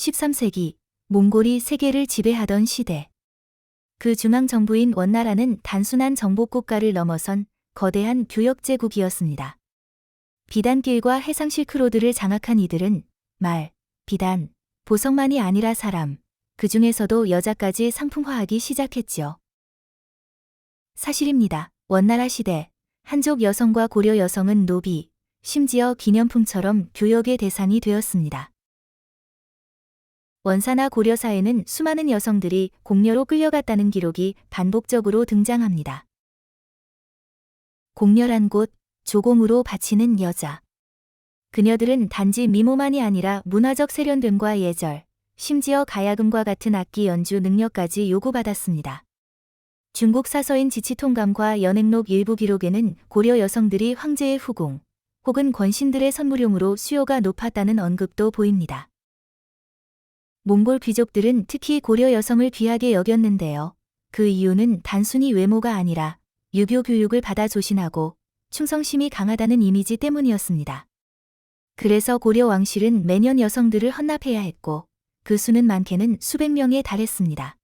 13세기 몽골이 세계를 지배하던 시대. 그 중앙 정부인 원나라는 단순한 정복 국가를 넘어선 거대한 교역 제국이었습니다. 비단길과 해상 실크로드를 장악한 이들은 말, 비단, 보석만이 아니라 사람, 그 중에서도 여자까지 상품화하기 시작했지요. 사실입니다. 원나라 시대, 한족 여성과 고려 여성은 노비, 심지어 기념품처럼 교역의 대상이 되었습니다. 원사나 고려사에는 수많은 여성들이 공녀로 끌려갔다는 기록이 반복적으로 등장합니다. 공녀란 곳, 조공으로 바치는 여자. 그녀들은 단지 미모만이 아니라 문화적 세련됨과 예절, 심지어 가야금과 같은 악기 연주 능력까지 요구받았습니다. 중국 사서인 지치통감과 연행록 일부 기록에는 고려 여성들이 황제의 후궁 혹은 권신들의 선물용으로 수요가 높았다는 언급도 보입니다. 몽골 귀족들은 특히 고려 여성을 귀하게 여겼는데요. 그 이유는 단순히 외모가 아니라 유교 교육을 받아 조신하고 충성심이 강하다는 이미지 때문이었습니다. 그래서 고려 왕실은 매년 여성들을 헌납해야 했고 그 수는 많게는 수백 명에 달했습니다.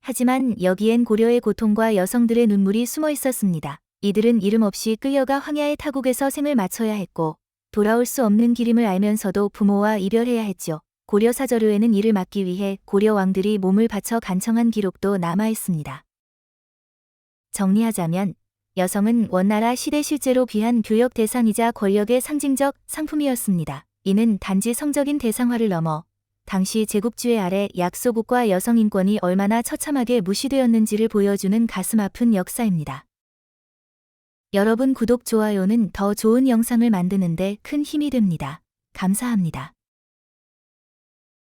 하지만 여기엔 고려의 고통과 여성들의 눈물이 숨어 있었습니다. 이들은 이름 없이 끌려가 황야의 타국에서 생을 마쳐야 했고 돌아올 수 없는 길임을 알면서도 부모와 이별해야 했죠. 고려 사저류에는 이를 막기 위해 고려 왕들이 몸을 바쳐 간청한 기록도 남아 있습니다. 정리하자면 여성은 원나라 시대 실제로 귀한 교역 대상이자 권력의 상징적 상품이었습니다. 이는 단지 성적인 대상화를 넘어 당시 제국주의 아래 약소국과 여성 인권이 얼마나 처참하게 무시되었는지를 보여주는 가슴 아픈 역사입니다. 여러분 구독, 좋아요는 더 좋은 영상을 만드는데 큰 힘이 됩니다. 감사합니다.